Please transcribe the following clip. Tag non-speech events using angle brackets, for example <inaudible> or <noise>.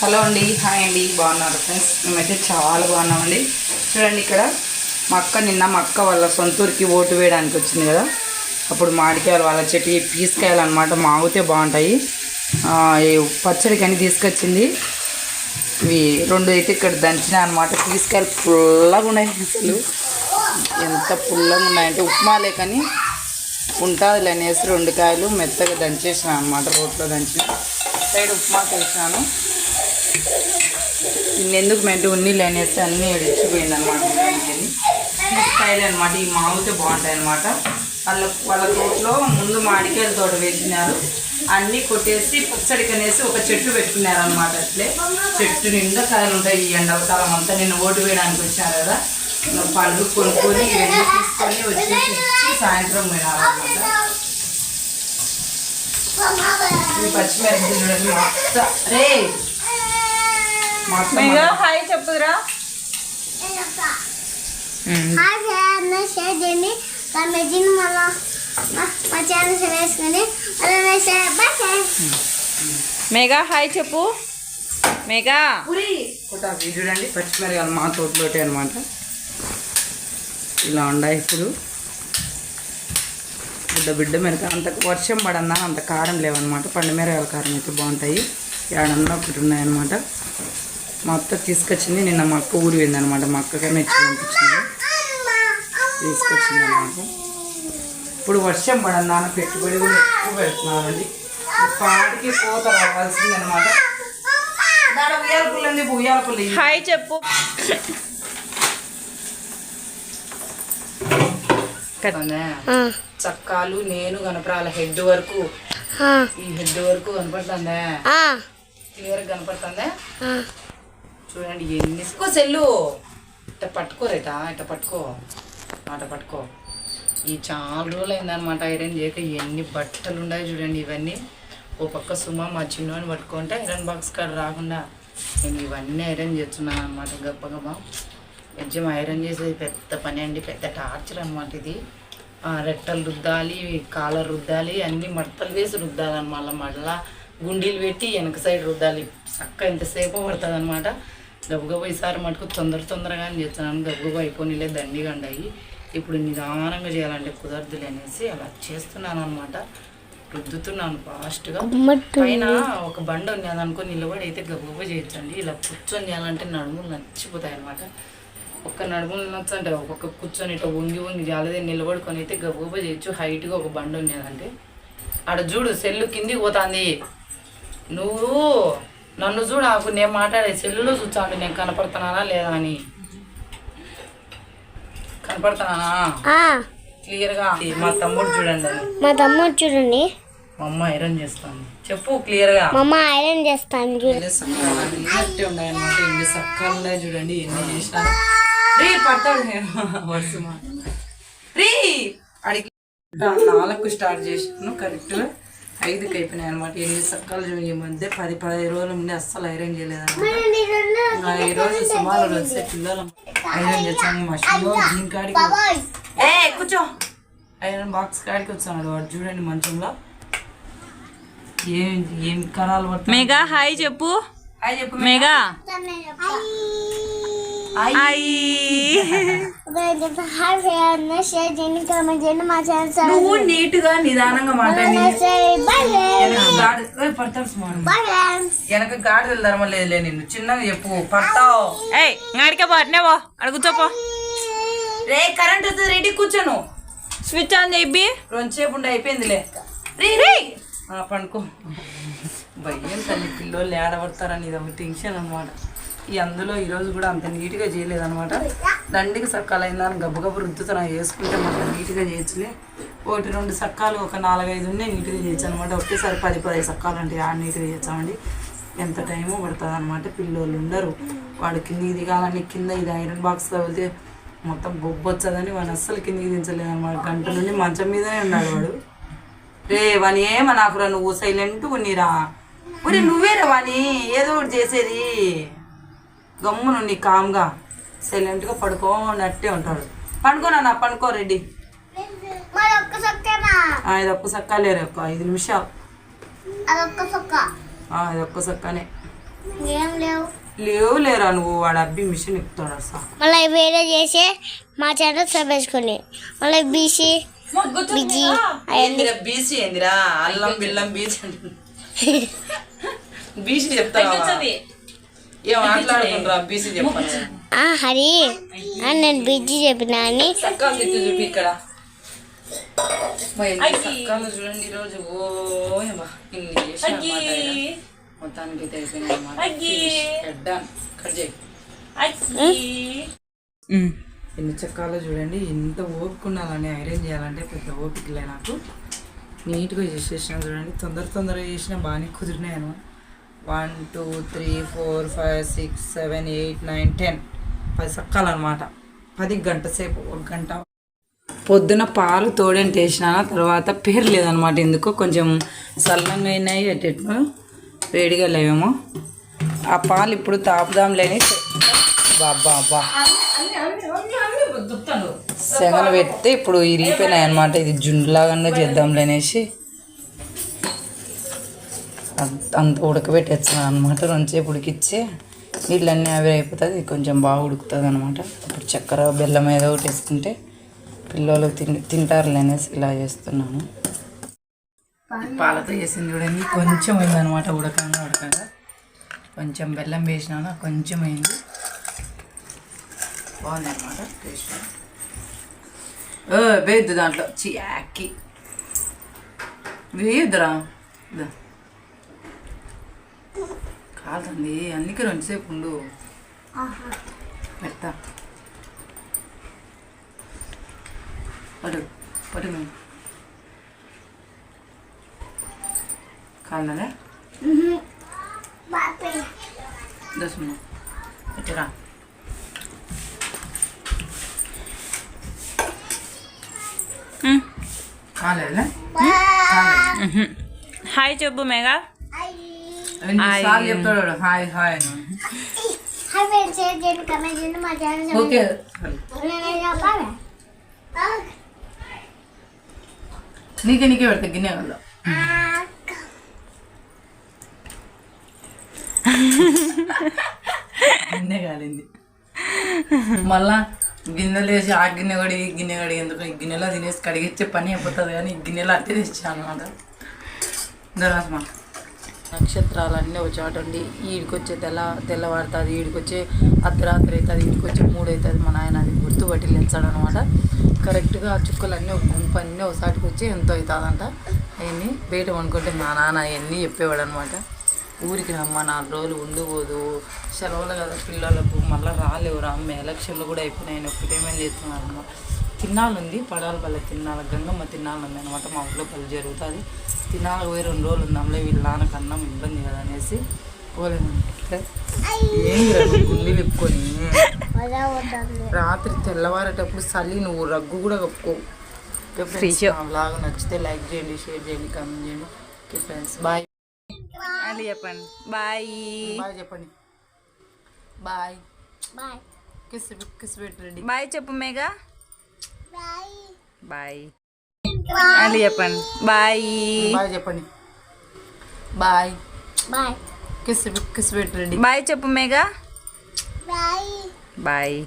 Hello అండి hi అండి బాగున్నారు ఫ్రెండ్స్? మేమైతే చాలా బాగున్నామండి. చూడండి ఇక్కడ మా అక్క నిన్న మా అక్క వాళ్ళ సొంతూరికి ఓటు వేయడానికి వచ్చింది కదా. అప్పుడు మామిడికాయలు వాళ్ళ చెట్టు పీసకాయలు అనమాట మాగితే బాగుంటాయి. పచ్చడి కానీ తీసుకొచ్చింది. ఇవి రెండు అయితే ఇక్కడ దంచిన అనమాట పీసకాయలు పుల్లగా ఉన్నాయి అసలు. ఎంత పుల్లగా ఉన్నాయంటే ఉప్మాలే కానీ ఉంటుంది అనేసి రెండు కాయలు మెత్తగా దంచేసిన అనమాట రోట్లో దంచిన. సైడ్ ఉప్మాకి వేసినాను ఎందుకు మెంటు ఉన్ని లేనేస్తే అన్నీ ఇచ్చిపోయింది అనమాట కాయలు అనమాట ఈ మామితే బాగుంటాయి అనమాట వాళ్ళ వాళ్ళ తోటలో ముందు మామిడికాయల తోట వేసినారు. అన్నీ కొట్టేసి పచ్చడికి అనేసి ఒక చెట్టు పెట్టుకున్నారు అనమాట అట్లే. చెట్టు నిండా కాయలు ఉంటాయి. ఈ ఎండాకాలం అంతా నేను ఓటు వేయడానికి వచ్చాను కదా. పళ్ళు కొనుక్కొని ఇవన్నీ తీసుకొని వచ్చేసి ఇచ్చి సాయంత్రం పోయినారు అనమాట ఈ పచ్చిమిరపకాయలు మొత్తం రే మెగా హాయ్ చెప్పురా. హాయ్ చేయాలని షేర్ చేయండి. కమిటీని మళ్ళా మా- మా ఛానల్ వేసుకొని అలా share bye share Megha hi చెప్పు. మెగా చూడండి. పచ్చిమిరకాయలు మా తోటలోటే అనమాట ఇలా ఉన్నాయి ఇప్పుడు. బిడ్డ బిడ్డ మిరకాయ అంత వర్షం పడన్నా అంత కారం లేవన్నమాట. పండు మిరకాయల కారం అయితే బాగుంటాయి. ఏడన్నా ఒకటి ఉన్నాయన్నమాట. మా అత్త తీసుకొచ్చింది నిన్న మా అక్క ఊరి అనమాట మా అక్కకైనా ఇచ్చి పంపించింది. తీసుకొచ్చింది అనమాట ఇప్పుడు వర్షం పడన్నా అని పెట్టుబడి కూడా ఎక్కువ పెడుతున్నానండి పాటికి పోత రావాల్సింది అనమాట దాడ ఉయ్యాల పుల్లంది ఉయ్యాల పుల్లి హాయ్ చెప్పు. చక్కాలు నేను కనపడాలి. హెడ్ వరకు. ఈ హెడ్ వరకు కనపడుతుందా. క్లియర్ కనపడుతుందా. చూడండి ఎన్ని ఇసుకో సెల్లు. ఇట్ట పట్టుకోరేట ఇట్ట పట్టుకో. మాట పట్టుకో. ఈ చాలా రోజులు అయిందనమాట ఐరన్ చేయక ఎన్ని బట్టలు ఉన్నాయి చూడండి ఇవన్నీ. ఓ పక్క సుమ మా చిన్నోని పట్టుకుంటే ఐరన్ బాక్స్ కాడ రాకుండా నేను ఇవన్నీ ఐరన్ చేస్తున్నాను అనమాట గప్ప గప్ప నిజం ఐరన్ చేసేది పెద్ద పని అండి పెద్ద టార్చర్ అనమాట ఇది. రెట్టలు రుద్దాలి కాలర్ రుద్దాలి అన్నీ మడతలు వేసి రుద్దాలన్నమాట. మళ్ళీ గుండీలు పెట్టి వెనక సైడ్ రుద్దాలి. చక్క ఎంతసేపు పడుతుంది అనమాట గబగబా ఈసారి మటుకు తొందర తొందరగానే చేస్తున్నాను గబగబా అయిపోయిలే దండిగా ఉండాయి ఇప్పుడు నిదానంగా చేయాలంటే కుదరదులే అనేసి అలా చేస్తున్నాను అనమాట రుద్దుతున్నాను ఫాస్ట్గా. పైన ఒక బండ ఉన్నది అనుకో నిలబడి అయితే గబగబా చేయొచ్చండి. ఇలా కూర్చొని చేయాలంటే నడుములు నచ్చిపోతాయి అనమాట ఒక్క నడుములు నచ్చంటే ఒక్కొక్క కూర్చొని ఇట్లా వంగి వంగి జాలదే నిలబడుకొని అయితే గబగబా చేయొచ్చు. హైట్గా ఒక బండ ఉన్నదంటే ఆడ చూడు సెల్లు కిందికి పోతుంది. నువ్వు నన్ను చూడు నాకు నేను మాట్లాడే సెల్లులో చూచాడు నేను కనపడుతున్నానా లేదా అని. కనపడుతున్నానా? క్లియర్గా? మా తమ్ముడు చూడండి మా తమ్ముడు చూడండి. మా అమ్మ ఐరన్ చేస్తాను చెప్పు క్లియర్గా. మా అమ్మ ఐరన్ చేస్తాను చూడు ఎన్ని సక్కాలు అన్నట్టే ఉన్నాయన్నమాట. ఎన్ని సక్కాలు ఉన్నాయి చూడండి. ఎన్ని చేసినారు రీ పడతాడు. నేను వర్షమా రీ అడిగి నాలుగు స్టార్ట్ చేసాను కరెక్ట్గా ఐదుకి అయిపోయినాయి అనమాట ఎన్ని సక్కాలు ఈ మధ్య పది పదిహేను రోజుల ముందే అస్సలు ఐరన్ చేయలేదన్నమాట. ఇంకా ఈ రోజు సుమారు వస్తే పిల్లలు ఐరన్ చేస్తాను. మషిన్లో దీని కాడికి ఏ కూర్చో. ఐరన్ బాక్స్ కాడికి వచ్చాడు వాడు. చూడండి మంచంలో. ఏం ఏం కరాలు పడుతుంది మెగా హాయ్ చెప్పు. హాయ్ చెప్పు మెగా హాయ్. <laughs> నువ్వు నీట్గా నిదానంగా వెనక గాడిదలు ధర్మలేదులే నిన్ను. చిన్నగా చెప్పు. పడతావు. ఏయ్ ngaడికే పో అట్నే పో. అక్కడ కూర్చోపో రే కరెంట్ వస్తుంది. రెడీ కూర్చోను. స్విచ్ ఆన్ చేయి రెండుసేపు ఉండి అయిపోయిందిలే. రీ రీ. ఆ, పండుకో. భయం తల్లి పిల్లోళ్ళు ఏడబడతారని ఇది ఒక టెన్షన్ అనమాట ఈ అందులో ఈరోజు కూడా అంత నీట్గా చేయలేదనమాట దండికి సక్కాలు అయిందని గబ్బగబ్బు రుద్దుతున్నా వేసుకుంటే మాకు నీట్గా చేయొచ్చులే. ఒకటి రెండు సక్కాలు ఒక నాలుగైదు ఉన్నాయి నీట్గా చేయొచ్చు అనమాట ఒకేసారి పది పది సక్కాలు అంటే ఆడ నీట్గా చేస్తామండి? ఎంత టైము పడుతుంది అనమాట పిల్లోళ్ళు ఉండరు. వాడు కిందికి దిగాలని కింద ఇది ఐరన్ బాక్స్ తగిలితే మొత్తం బొబ్బొచ్చదని వాడిని అస్సలు కిందికి దించలేదు అనమాట గంట నుండి మంచం మీదనే ఉన్నాడు వాడు. రే వాని నాకు రా నువ్వు సైలెంట్ ఉన్నీరా? ఒరే నువ్వేరా వాని ఏదో ఒకటి చేసేది. గమ్మును నీ కామ్గా సైలెంట్గా పడుకోనట్టే ఉంటాడు. పండుకోనా నా పండుకో రెడ్డి ఇది ఒక్క సక్క లేరు ఒక్క ఐదు నిమిషాలు. అదొక్క సొక్క. ఆ, ఇది ఒక్క సక్కనే. ఏం లేవు. లేవు లేరా నువ్వు వాడు అబ్బి మిషన్ ఎక్కుతాడు అసలు. మళ్ళీ వేరే చేసి మా ఛానల్ సబ్స్క్రైబ్ మళ్ళీ బీసీ బిజీ ఏందిరా బీసీ ఏందిరా? అల్లం బిల్లం బీసీ. <laughs> బీసీ చెప్తావా? ఏం మాట్లాడుకుంటారా బీసీ చెప్పచ్చు ఆ, హరి. ఆ, నేను బిజీ చెప్పిన అని. సక్కాలు తిట్టు చూపి ఇక్కడ. సక్కాలు చూడండి ఈరోజు. ఓ ఏమ్మా, ఇన్ని చేసిన అన్నమాట ఈడ. మొత్తానికి అయితే అయిపోయినాయి అన్నమాట. Finish. Done. కట్ చేయి. ఎన్ని చక్కాలో చూడండి ఎంత ఓపిక ఉండాలని ఐరన్ చేయాలంటే పెద్ద ఓపికలే నాకు. నీట్గా చేసేసిన చూడండి తొందర తొందరగా చేసిన బాగానే కుదిరినాయి అనమాట one two three four five six seven eight nine ten. పది చక్కాలు పది గంట సేపు ఒక గంట. పొద్దున పాలు తోడని వేసిన తర్వాత పేరు లేదనమాట ఎందుకో. కొంచెం చల్లంగా అయినాయి ఎట్టెట్లు వేడిగా లేవేమో. ఆ పాలు ఇప్పుడు తాపుదాం లేని బాబా బా శనగలు పెడితే ఇప్పుడు ఇరిగిపోయినాయి అనమాట ఇది జుండులాగా చేద్దాంలే అనేసి. అంత- అంత ఉడకబెట్టేస్తున్నాను అనమాట రెండుసేపు ఉడికిచ్చి నీళ్ళన్నీ ఆవిరి అయిపోతుంది కొంచెం బాగా ఉడుకుతుంది అనమాట అప్పుడు చక్కెర బెల్లం ఏదో ఒకటి వేసుకుంటే పిల్లలు తిని తింటారులే అనేసి ఇలా చేస్తున్నాను. పాలతో చేసింది చూడండి. కొంచెం అయిందనమాట ఉడకంగా ఉడకంగా. కొంచెం బెల్లం వేసినాను. కొంచెం అయింది. బాగుంది అనమాట టేస్ట్ వేయద్దు దాంట్లో. చియాకి వేయద్దురా. ఇదా. కాదండి అందుకే రెండుసేపు ఉండు. పెడతా. పడు పడు కాదలే దశమ పెట్టరా? కాలేదులే? హాయ్ చెప్పు మేఘా. చెప్తాడు హాయ్ హాయ్ ఓకే నీకే నీకే పెడతా గిన్నె కదా గిన్నె కాలింది మళ్ళా గిన్నెలు వేసి ఆ గిన్నె కడి ఈ గిన్నె కడి ఎందుకు? ఈ గిన్నెలో తినేసి కడిగిచ్చే పని అయిపోతుంది కానీ ఈ గిన్నెలో అట్టే తెచ్చాను అనమాట దరాస్మా నక్షత్రాలన్నీ ఒక చోట ఉండి ఈడికొచ్చే తెల్ల తెల్లవారుతుంది ఈడికొచ్చే అర్ధరాత్రి అవుతుంది ఈడికొచ్చే మూడు అవుతుంది మా నాయన అది గుర్తుపట్టి లేచాడు అనమాట కరెక్ట్గా ఆ చుక్కలన్నీ ఒక గుంపు అన్నీ ఒకసాటికి వచ్చి ఎంతో అవుతుందంట అవన్నీ బయట అనుకుంటే మా నాన్న అవన్నీ చెప్పేవాడు అనమాట ఊరికి రమ్మ నాలుగు రోజులు ఉండిపోదు సెలవులు కదా పిల్లలకు మళ్ళీ రాలేవు అమ్మ ఎలక్షన్లు కూడా అయిపోయినాయి ఒక్కటేమని చేస్తున్నారు అనమాట తిన్నాళ్ళు ఉంది పడాల పల్లె తిన్నాళ్ళ గంగమ్మ తిన్నాళ్ళు ఉంది అనమాట. మా ఊళ్ళో పల్లె జరుగుతుంది. తిన్నాళ్ళకి పోయి రెండు రోజులు ఉందాంలే వీళ్ళ నాన్నకు అన్నం ఇబ్బంది కదా అనేసి పోలేదంటే గుండెలు ఇప్పుకొని వద్దాం రాత్రి తెల్లవారేటప్పుడు చలి నువ్వు రగ్గు కూడా కప్పుకో. లాగా నచ్చితే లైక్ చేయండి షేర్ చేయండి కామెంట్ చేయండి. ఓకే ఫ్రెండ్స్ బాయ్ అది చెప్పండి. బాయ్ బాయ్ చెప్పండి. బాయ్ బాయ్ కిస్ కిస్ పెట్టి రెడీ బాయ్ చెప్పు మేఘా. బాయ్. అది చెప్పండి. బాయ్. బాయ్ చెప్పండి. బాయ్. బాయ్. కిస్ కిస్ పెట్టి రెడీ బాయ్ చెప్పు మేఘా. బాయ్. బాయ్.